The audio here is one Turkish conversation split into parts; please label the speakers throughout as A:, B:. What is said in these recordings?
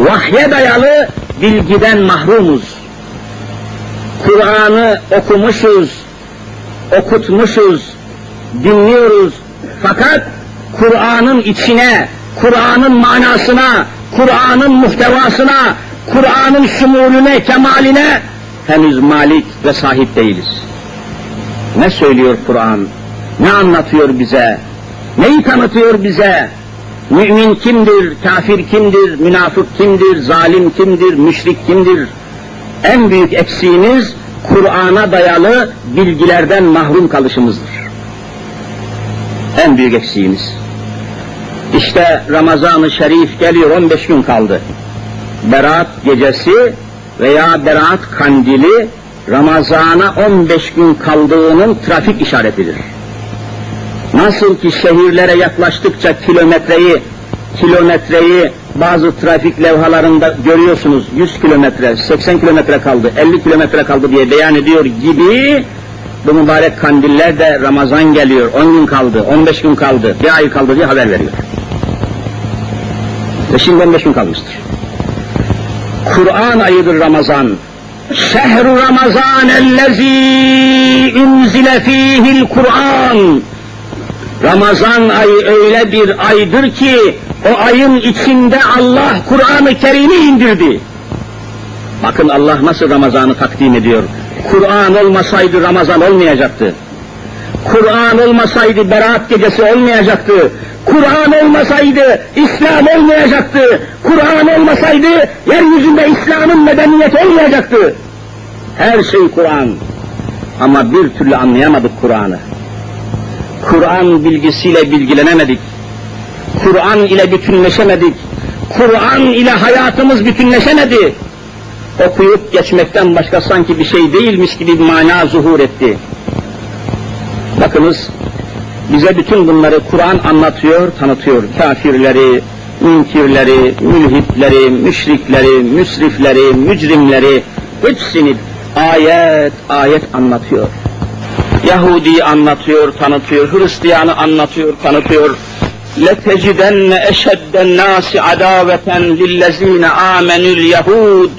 A: Vahye dayalı bilgiden mahrumuz. Kur'an'ı okumuşuz, okutmuşuz, dinliyoruz. Fakat Kur'an'ın içine, Kur'an'ın manasına, Kur'an'ın muhtevasına, Kur'an'ın şumulüne, kemaline henüz malik ve sahip değiliz. Ne söylüyor Kur'an? Ne anlatıyor bize? Neyi tanıtıyor bize? Mümin kimdir, kafir kimdir, münafık kimdir, zalim kimdir, müşrik kimdir? En büyük eksiğimiz Kur'an'a dayalı bilgilerden mahrum kalışımızdır. En büyük eksiğimiz. İşte Ramazan-ı Şerif geliyor 15 gün kaldı. Berat gecesi veya Berat kandili Ramazan'a 15 gün kaldığının trafik işaretidir. Nasıl ki şehirlere yaklaştıkça kilometreyi kilometreyi bazı trafik levhalarında görüyorsunuz 100 kilometre, 80 kilometre kaldı, 50 kilometre kaldı diye beyan ediyor gibi bu mübarek kandiller de Ramazan geliyor, 10 gün kaldı, 15 gün kaldı, bir ay kaldı diye haber veriyor. Ve şimdi 15 gün kalmıştır. Kur'an ayıdır Ramazan. Şehru Ramazan ellezî unzile fîhil Kur'an. Ramazan ayı öyle bir aydır ki o ayın içinde Allah Kur'an-ı Kerim'i indirdi. Bakın Allah nasıl Ramazan'ı takdim ediyor. Kur'an olmasaydı Ramazan olmayacaktı. Kur'an olmasaydı Berat gecesi olmayacaktı. Kur'an olmasaydı İslam olmayacaktı. Kur'an olmasaydı yeryüzünde İslam'ın medeniyeti olmayacaktı. Her şey Kur'an. Ama bir türlü anlayamadık Kur'an'ı. Kur'an bilgisiyle bilgilenemedik. Kur'an ile bütünleşemedik. Kur'an ile hayatımız bütünleşemedi. Okuyup geçmekten başka sanki bir şey değilmiş gibi bir mana zuhur etti. Bakınız, bize bütün bunları Kur'an anlatıyor, tanıtıyor. Kafirleri, münkirleri, mülhitleri, müşrikleri, müsrifleri, mücrimleri hepsini ayet ayet anlatıyor. Yahudi'yi anlatıyor, tanıtıyor, Hristiyan'ı anlatıyor, tanıtıyor. لَتَجِدَنَّ اَشَدَّ النَّاسِ عَدَاوَةً لِلَّذ۪ينَ آمَنُوا الْيَهُودِ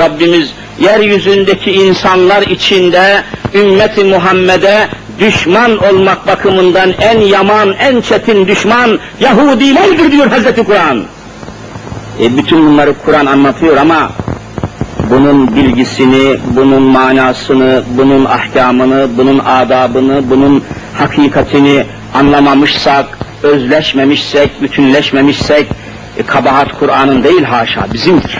A: Rabbimiz yeryüzündeki insanlar içinde ümmeti Muhammed'e düşman olmak bakımından en yaman, en çetin düşman Yahudilerdir diyor Hazreti Kur'an. E bütün bunları Kur'an anlatıyor ama bunun bilgisini, bunun manasını, bunun ahkamını, bunun adabını, bunun hakikatini anlamamışsak, özleşmemişsek, bütünleşmemişsek, e, kabahat Kur'an'ın değil haşa, bizimdir.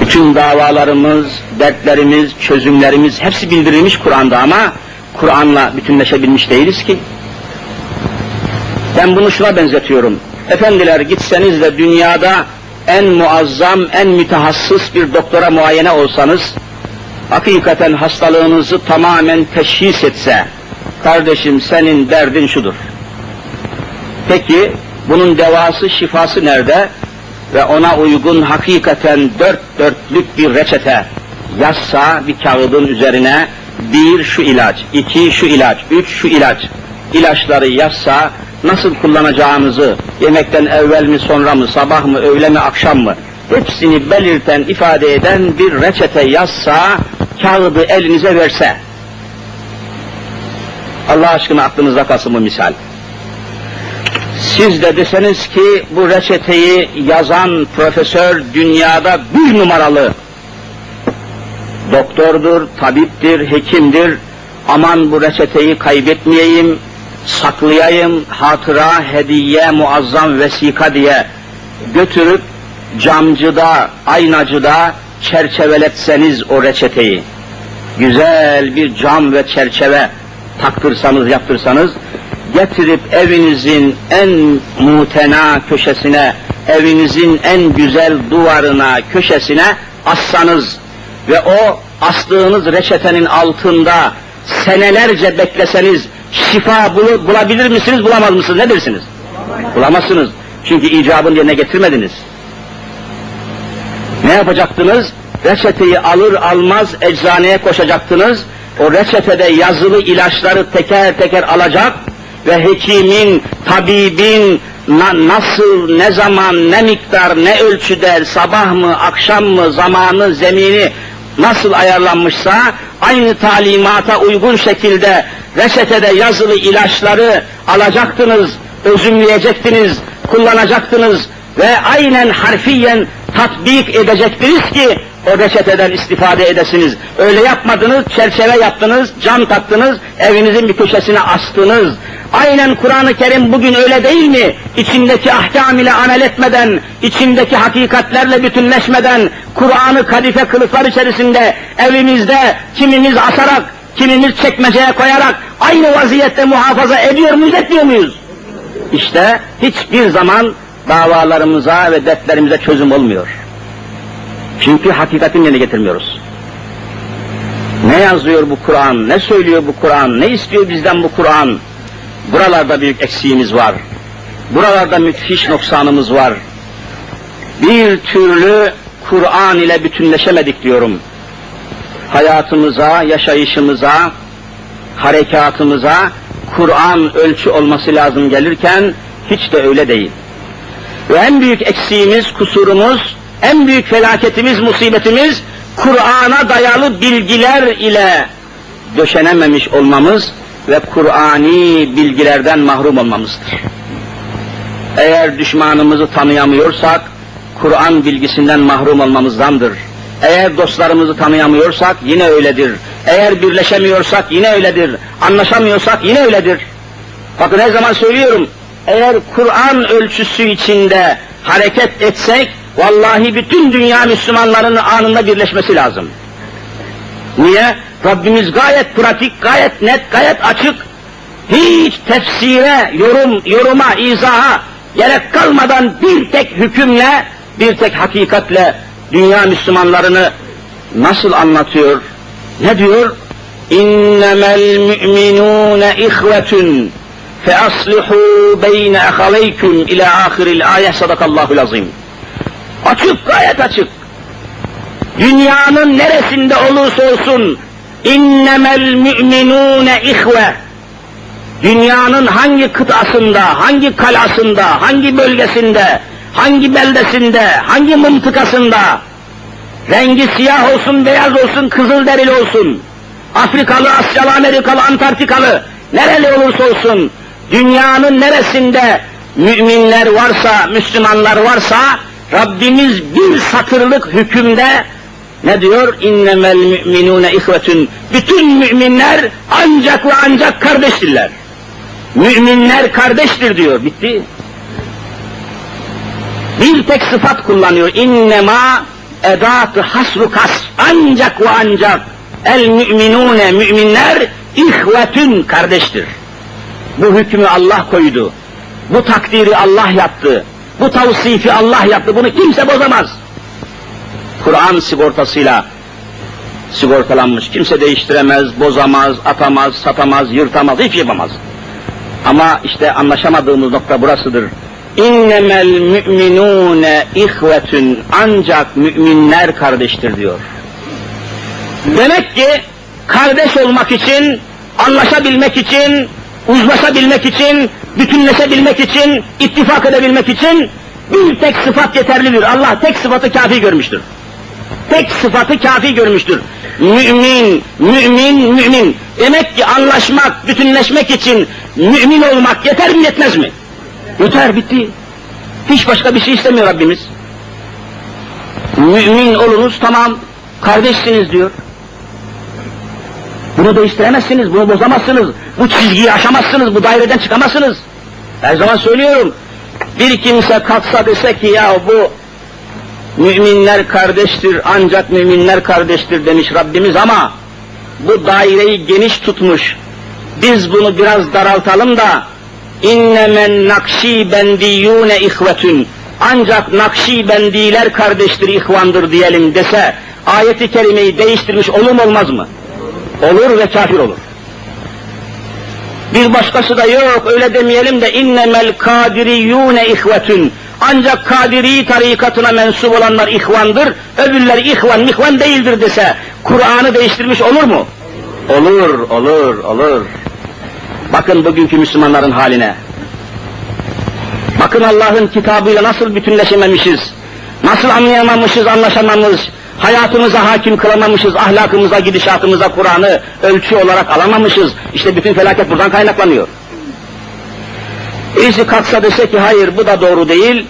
A: Bütün davalarımız, dertlerimiz, çözümlerimiz hepsi bildirilmiş Kur'an'da ama Kur'an'la bütünleşebilmiş değiliz ki. Ben bunu şuna benzetiyorum. Efendiler gitseniz de dünyada en muazzam, en mütehassıs bir doktora muayene olsanız, hakikaten hastalığınızı tamamen teşhis etse, kardeşim senin derdin şudur. Peki bunun devası, şifası nerede? Ve ona uygun hakikaten dört dörtlük bir reçete yazsa bir kağıdın üzerine bir şu ilaç, iki şu ilaç, üç şu ilaç ilaçları yazsa nasıl kullanacağınızı, yemekten evvel mi sonra mı, sabah mı, öğle mi, akşam mı, hepsini belirten, ifade eden bir reçete yazsa, kağıdı elinize verse, Allah aşkına aklınızda kalsın bu misal. Siz de deseniz ki bu reçeteyi yazan profesör dünyada bir numaralı doktordur, tabiptir, hekimdir, aman bu reçeteyi kaybetmeyeyim, saklayayım, hatıra, hediye, muazzam vesika diye götürüp camcıda, aynacıda çerçeveletseniz o reçeteyi, güzel bir cam ve çerçeve taktırsanız, yaptırsanız, getirip evinizin en mutena köşesine, evinizin en güzel duvarına, köşesine assanız ve o astığınız reçetenin altında senelerce bekleseniz şifa bul bulabilir misiniz, bulamaz mısınız? Ne dersiniz? Bulamazsınız. Çünkü icabını yerine getirmediniz. Ne yapacaktınız? Reçeteyi alır almaz eczaneye koşacaktınız. O reçetede yazılı ilaçları teker teker alacak ve hekimin, tabibin na- nasıl, ne zaman, ne miktar, ne ölçüde, sabah mı, akşam mı, zamanı, zemini nasıl ayarlanmışsa, aynı talimata uygun şekilde reçetede yazılı ilaçları alacaktınız, özümleyecektiniz, kullanacaktınız ve aynen harfiyen tatbik edecektiniz ki o reçeteden istifade edesiniz. Öyle yapmadınız, çerçeve yaptınız, cam taktınız, evinizin bir köşesine astınız. Aynen Kur'an-ı Kerim bugün öyle değil mi? İçindeki ahkam ile amel etmeden, içindeki hakikatlerle bütünleşmeden, Kur'an'ı kadife kılıflar içerisinde evimizde kimimiz asarak, kimimiz çekmeceye koyarak aynı vaziyette muhafaza ediyor muyuz, etmiyor muyuz? İşte hiçbir zaman davalarımıza ve dertlerimize çözüm olmuyor. Çünkü hakikatin yerine getirmiyoruz. Ne yazıyor bu Kur'an, ne söylüyor bu Kur'an, ne istiyor bizden bu Kur'an? Buralarda büyük eksiğimiz var. Buralarda müthiş noksanımız var. Bir türlü Kur'an ile bütünleşemedik diyorum. Hayatımıza, yaşayışımıza, harekatımıza Kur'an ölçü olması lazım gelirken hiç de öyle değil. Ve en büyük eksiğimiz, kusurumuz, en büyük felaketimiz, musibetimiz Kur'an'a dayalı bilgiler ile döşenememiş olmamız ve Kur'ani bilgilerden mahrum olmamızdır. Eğer düşmanımızı tanıyamıyorsak, Kur'an bilgisinden mahrum olmamızdandır. Eğer dostlarımızı tanıyamıyorsak yine öyledir. Eğer birleşemiyorsak yine öyledir. Anlaşamıyorsak yine öyledir. Bakın her zaman söylüyorum, eğer Kur'an ölçüsü içinde hareket etsek, vallahi bütün dünya Müslümanlarının anında birleşmesi lazım. Niye? Rabbimiz gayet pratik, gayet net, gayet açık. Hiç tefsire, yorum, yoruma, izaha gerek kalmadan bir tek hükümle, bir tek hakikatle dünya Müslümanlarını nasıl anlatıyor? Ne diyor? İnnemel mü'minûne ihvetun فَأَصْلِحُوا بَيْنَ أَخَوَيْكُمْ ila ahiril ayet sadakallahu azim. Açık, gayet açık. Dünyanın neresinde olursa olsun innemel mü'minûne ihve. Dünyanın hangi kıtasında, hangi kalasında, hangi bölgesinde, hangi beldesinde, hangi mıntıkasında, rengi siyah olsun, beyaz olsun, kızıl derili olsun, Afrikalı, Asyalı, Amerikalı, Antarktikalı, nereli olursa olsun, dünyanın neresinde müminler varsa, Müslümanlar varsa, Rabbimiz bir satırlık hükümde ne diyor? İnnemel müminune ihvetün. Bütün müminler ancak ve ancak kardeştirler. Müminler kardeştir diyor. Bitti. Bir tek sıfat kullanıyor. İnnema edatı hasru kas. Ancak ve ancak el müminune müminler ihvetün kardeştir. Bu hükmü Allah koydu. Bu takdiri Allah yaptı. Bu tavsifi Allah yaptı. Bunu kimse bozamaz. Kur'an sigortasıyla sigortalanmış. Kimse değiştiremez, bozamaz, atamaz, satamaz, yırtamaz, hiç yapamaz. Ama işte anlaşamadığımız nokta burasıdır. İnnemel müminune ihvetün ancak müminler kardeştir diyor. Demek ki kardeş olmak için, anlaşabilmek için, uzlaşabilmek için, bütünleşebilmek için, ittifak edebilmek için bir tek sıfat yeterlidir. Allah tek sıfatı kafi görmüştür. Tek sıfatı kafi görmüştür. Mümin, mümin, mümin. Demek ki anlaşmak, bütünleşmek için mümin olmak yeter mi yetmez mi? Yeter bitti. Hiç başka bir şey istemiyor Rabbimiz. Mümin olunuz tamam, kardeşsiniz diyor. Bunu değiştiremezsiniz, bunu bozamazsınız, bu çizgiyi aşamazsınız, bu daireden çıkamazsınız. Her zaman söylüyorum, bir kimse kalksa dese ki ya bu müminler kardeştir, ancak müminler kardeştir demiş Rabbimiz ama bu daireyi geniş tutmuş. Biz bunu biraz daraltalım da innemen nakşibendiyune ihvetün ancak nakşibendiler kardeştir, ihvandır diyelim dese ayeti kerimeyi değiştirmiş olur mu olmaz mı? Olur ve kafir olur. Bir başkası da yok öyle demeyelim de innemel kadiriyune ihvetün ancak kadiri tarikatına mensup olanlar ihvandır, öbürleri ihvan mihvan değildir dese Kur'an'ı değiştirmiş olur mu? Olur, olur, olur. Bakın bugünkü Müslümanların haline. Bakın Allah'ın kitabıyla nasıl bütünleşememişiz, nasıl anlayamamışız, anlaşamamış, hayatımıza hakim kılamamışız, ahlakımıza, gidişatımıza Kur'an'ı ölçü olarak alamamışız. İşte bütün felaket buradan kaynaklanıyor. Birisi kalksa dese ki hayır bu da doğru değil,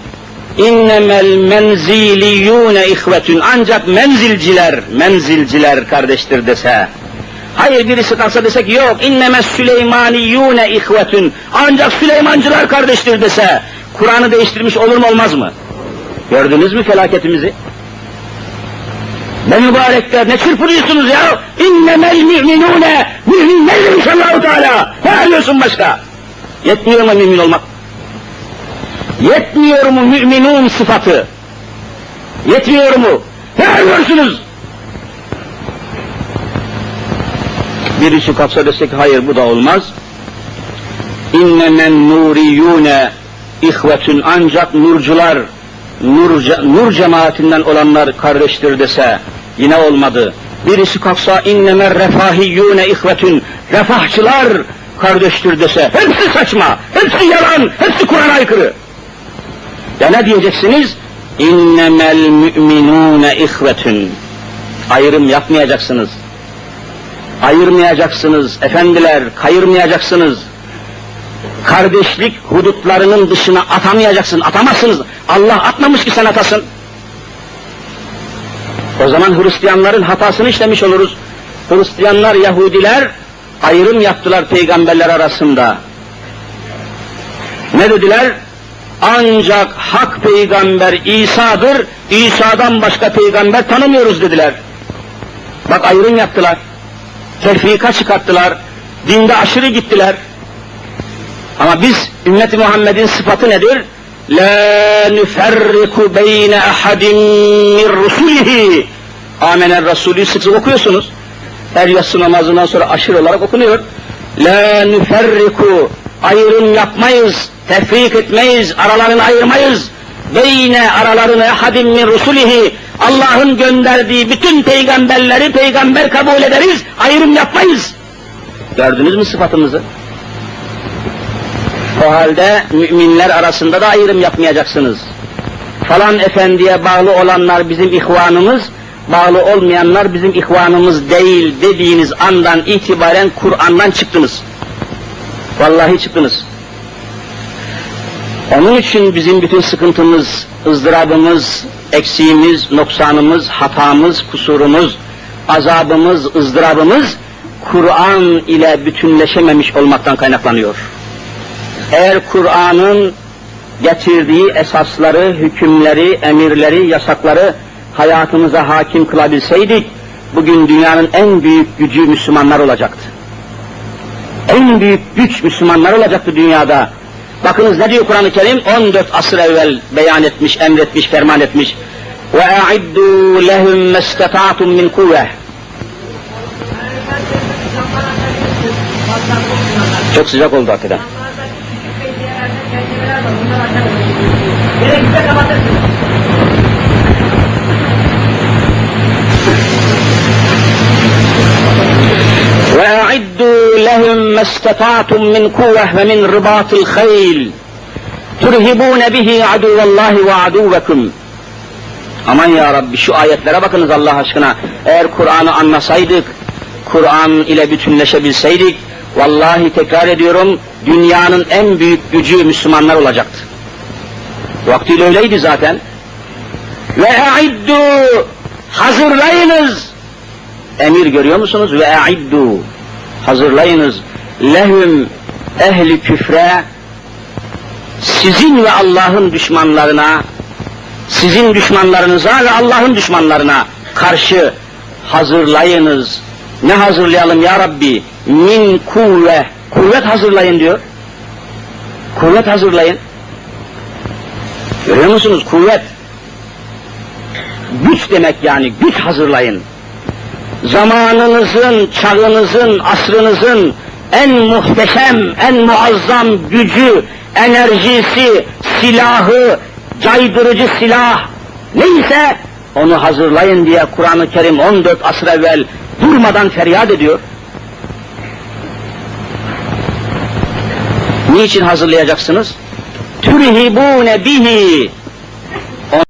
A: İnnemel menziliyune ihvetün ancak menzilciler, menzilciler kardeştir dese. Hayır birisi kalksa dese ki yok innemes süleymaniyune ihvetün ancak Süleymancılar kardeştir dese. Kur'an'ı değiştirmiş olur mu olmaz mı? Gördünüz mü felaketimizi? Ne mübarekler ne çırpınıyorsunuz ya? İnnemel müminune müminler demiş Allah-u Teala. Ne arıyorsun başka? Yetmiyor mu mümin olmak? Yetmiyor mu müminun sıfatı? Yetmiyor mu? Ne arıyorsunuz? Birisi kalksa desek hayır bu da olmaz. İnnemen nuriyune ihvetün ancak nurcular, nur, nur cemaatinden olanlar kardeştir dese yine olmadı. Birisi kalksa innemer refahiyyune ihvetün refahçılar kardeştir dese hepsi saçma, hepsi yalan, hepsi Kur'an'a aykırı. Ya ne diyeceksiniz? İnnemel müminune ihvetün. Ayrım yapmayacaksınız. Ayırmayacaksınız efendiler, kayırmayacaksınız. Kardeşlik hudutlarının dışına atamayacaksın, atamazsınız. Allah atmamış ki sen atasın. O zaman Hristiyanların hatasını işlemiş oluruz. Hristiyanlar, Yahudiler ayrım yaptılar peygamberler arasında. Ne dediler? Ancak hak peygamber İsa'dır, İsa'dan başka peygamber tanımıyoruz dediler. Bak ayrım yaptılar. Tefrika çıkarttılar. Dinde aşırı gittiler. Ama biz ümmeti Muhammed'in sıfatı nedir? La nüferriku beyne ahadin min rusulihi. Amener Resulü sık sık okuyorsunuz. Her yatsı namazından sonra aşırı olarak okunuyor. La nüferriku ayrım yapmayız, tefrik etmeyiz, aralarını ayırmayız. Beyne aralarını hadim min rusulihi Allah'ın gönderdiği bütün peygamberleri peygamber kabul ederiz, ayrım yapmayız. Gördünüz mü sıfatımızı? O halde müminler arasında da ayrım yapmayacaksınız. Falan efendiye bağlı olanlar bizim ihvanımız, bağlı olmayanlar bizim ihvanımız değil dediğiniz andan itibaren Kur'an'dan çıktınız. Vallahi çıktınız. Onun için bizim bütün sıkıntımız, ızdırabımız, eksiğimiz, noksanımız, hatamız, kusurumuz, azabımız, ızdırabımız Kur'an ile bütünleşememiş olmaktan kaynaklanıyor. Eğer Kur'an'ın getirdiği esasları, hükümleri, emirleri, yasakları hayatımıza hakim kılabilseydik, bugün dünyanın en büyük gücü Müslümanlar olacaktı. En büyük güç Müslümanlar olacaktı dünyada. Bakınız ne diyor Kur'an-ı Kerim? 14 asır evvel beyan etmiş, emretmiş, ferman etmiş. A'iddu lehum mestata'tum min kuvve. Çok sıcak oldu hakikaten. وأعدوا لهم ما استطعتم من قوة ومن رباط الخيل ترهبون به عدو الله وعدوكم Aman ya Rabbi şu ayetlere bakınız Allah aşkına. Eğer Kur'an'ı anlasaydık, Kur'an ile bütünleşebilseydik, vallahi tekrar ediyorum, dünyanın en büyük gücü Müslümanlar olacaktı. Vaktiyle öyleydi zaten. Ve e'iddu, hazırlayınız. Emir görüyor musunuz? Ve e'iddu, hazırlayınız. Lehum ehli küfre, sizin ve Allah'ın düşmanlarına, sizin düşmanlarınıza ve Allah'ın düşmanlarına karşı hazırlayınız. Ne hazırlayalım ya Rabbi? Min kuvve. Kuvvet hazırlayın diyor. Kuvvet hazırlayın. Görüyor musunuz? Kuvvet. Güç demek yani. Güç hazırlayın. Zamanınızın, çağınızın, asrınızın en muhteşem, en muazzam gücü, enerjisi, silahı, caydırıcı silah neyse onu hazırlayın diye Kur'an-ı Kerim 14 asır evvel durmadan feryat ediyor. Niçin hazırlayacaksınız? Turhibune bihi